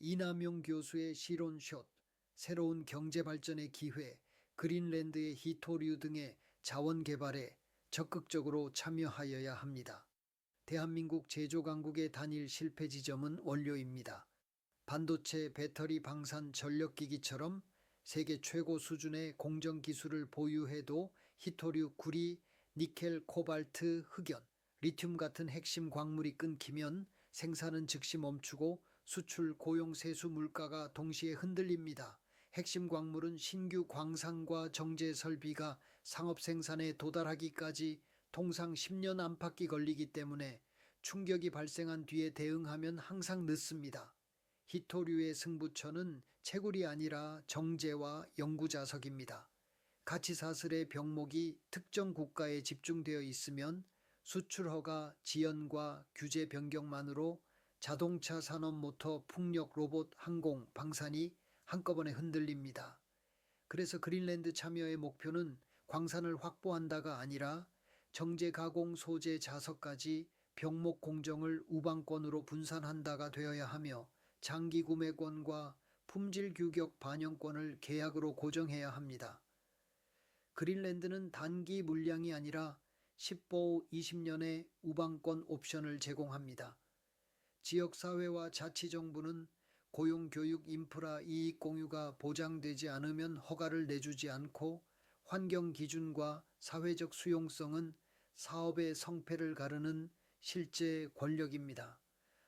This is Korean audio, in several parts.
이남용 교수의 실온숏, 새로운 경제 발전의 기회, 그린랜드의 히토류 등의 자원 개발에 적극적으로 참여하여야 합니다. 대한민국 제조 강국의 단일 실패 지점은 원료입니다. 반도체, 배터리, 방산, 전력기기처럼 세계 최고 수준의 공정 기술을 보유해도 히토류, 구리, 니켈, 코발트, 흑연, 리튬 같은 핵심 광물이 끊기면 생산은 즉시 멈추고 수출, 고용, 세수 물가가 동시에 흔들립니다. 핵심 광물은 신규 광산과 정제 설비가 상업 생산에 도달하기까지 통상 10년 안팎이 걸리기 때문에 충격이 발생한 뒤에 대응하면 항상 늦습니다. 히토류의 승부처는 채굴이 아니라 정제와 연구자석입니다. 가치사슬의 병목이 특정 국가에 집중되어 있으면 수출 허가, 지연과 규제 변경만으로 자동차 산업 모터, 풍력, 로봇, 항공, 방산이 한꺼번에 흔들립니다. 그래서 그린랜드 참여의 목표는 광산을 확보한다가 아니라 정제 가공 소재 자석까지 병목 공정을 우방권으로 분산한다가 되어야 하며 장기 구매권과 품질 규격 반영권을 계약으로 고정해야 합니다. 그린랜드는 단기 물량이 아니라 10보 20년의 우방권 옵션을 제공합니다. 지역사회와 자치정부는 고용, 교육, 인프라, 이익 공유가 보장되지 않으면 허가를 내주지 않고 환경 기준과 사회적 수용성은 사업의 성패를 가르는 실제 권력입니다.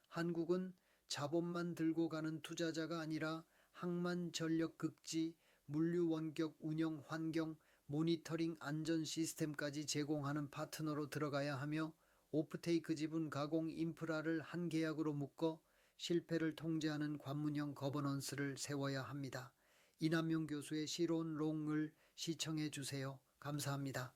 한국은 자본만 들고 가는 투자자가 아니라 항만 전력 극지, 물류 원격 운영 환경, 모니터링 안전 시스템까지 제공하는 파트너로 들어가야 하며 오프테이크 지분 가공 인프라를 한 계약으로 묶어 실패를 통제하는 관문형 거버넌스를 세워야 합니다. 이남용 교수의 시론 롱을 시청해 주세요. 감사합니다.